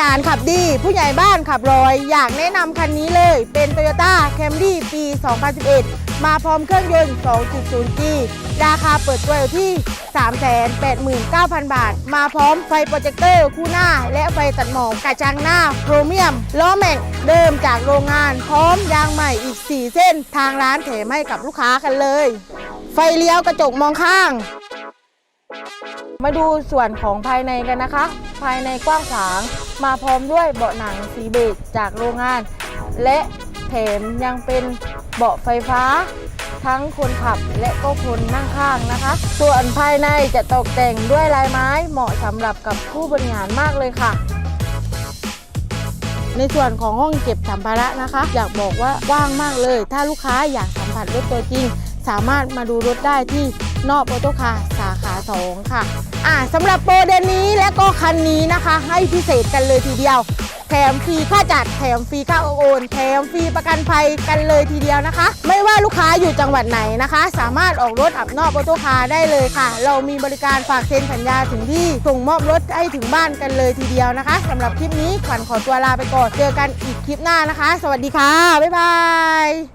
ยานขับดีผู้ใหญ่บ้านขับรอย อยากแนะนำคันนี้เลย เป็น Toyota Camry ปี 2011 มาพร้อมเครื่องยนต์ 2.0G ราคาเปิดตัวอยู่ที่ 389,000 บาท มาพร้อมไฟโปรเจคเตอร์คู่หน้า และไฟตัดหมอกกระจังหน้าโครเมียม ล้อแม็กเดิมจากโรงงาน พร้อมยางใหม่อีก 4 เส้น ทางร้านแถมให้กับลูกค้ากันเลย ไฟเลี้ยวกระจกมองข้าง มาดูส่วนของภายในกันนะคะ ภายในกว้างขวาง มาพร้อมด้วยเบาะหนังสีเบจจากโรงงาน และแถมยังเป็นเบาะไฟฟ้า ทั้งคนขับและก็คนนั่งข้างนะคะ ส่วนภายในจะตกแต่งด้วยลายไม้เหมาะสำหรับกับผู้บริหารมากเลยค่ะ ในส่วนของห้องเก็บสัมภาระนะคะ อยากบอกว่ากว้างมากเลย ถ้าลูกค้าอยากสัมผัสรถตัวจริง สามารถมาดูรถได้ที่ นอกออโตคาสาขา 2 ค่ะ อ่าสำหรับโปรเดือนนี้และก็คันนี้นะคะ ให้พิเศษกันเลยทีเดียว แถมฟรีค่าจัด แถมฟรีค่าโอนแถมฟรีประกันภัยกันเลยทีเดียวนะคะ ไม่ว่าลูกค้าอยู่จังหวัดไหนนะคะ สามารถออกรถอับนอกออโตคาได้เลยค่ะ เรามีบริการฝากเซ็นสัญญาถึงที่ส่งมอบรถให้ถึงบ้านกันเลยทีเดียวนะคะสำหรับคลิปนี้ขวัญขอตัวลาไปก่อนเจอกันอีกคลิปหน้านะคะ สวัสดีค่ะบ๊ายบาย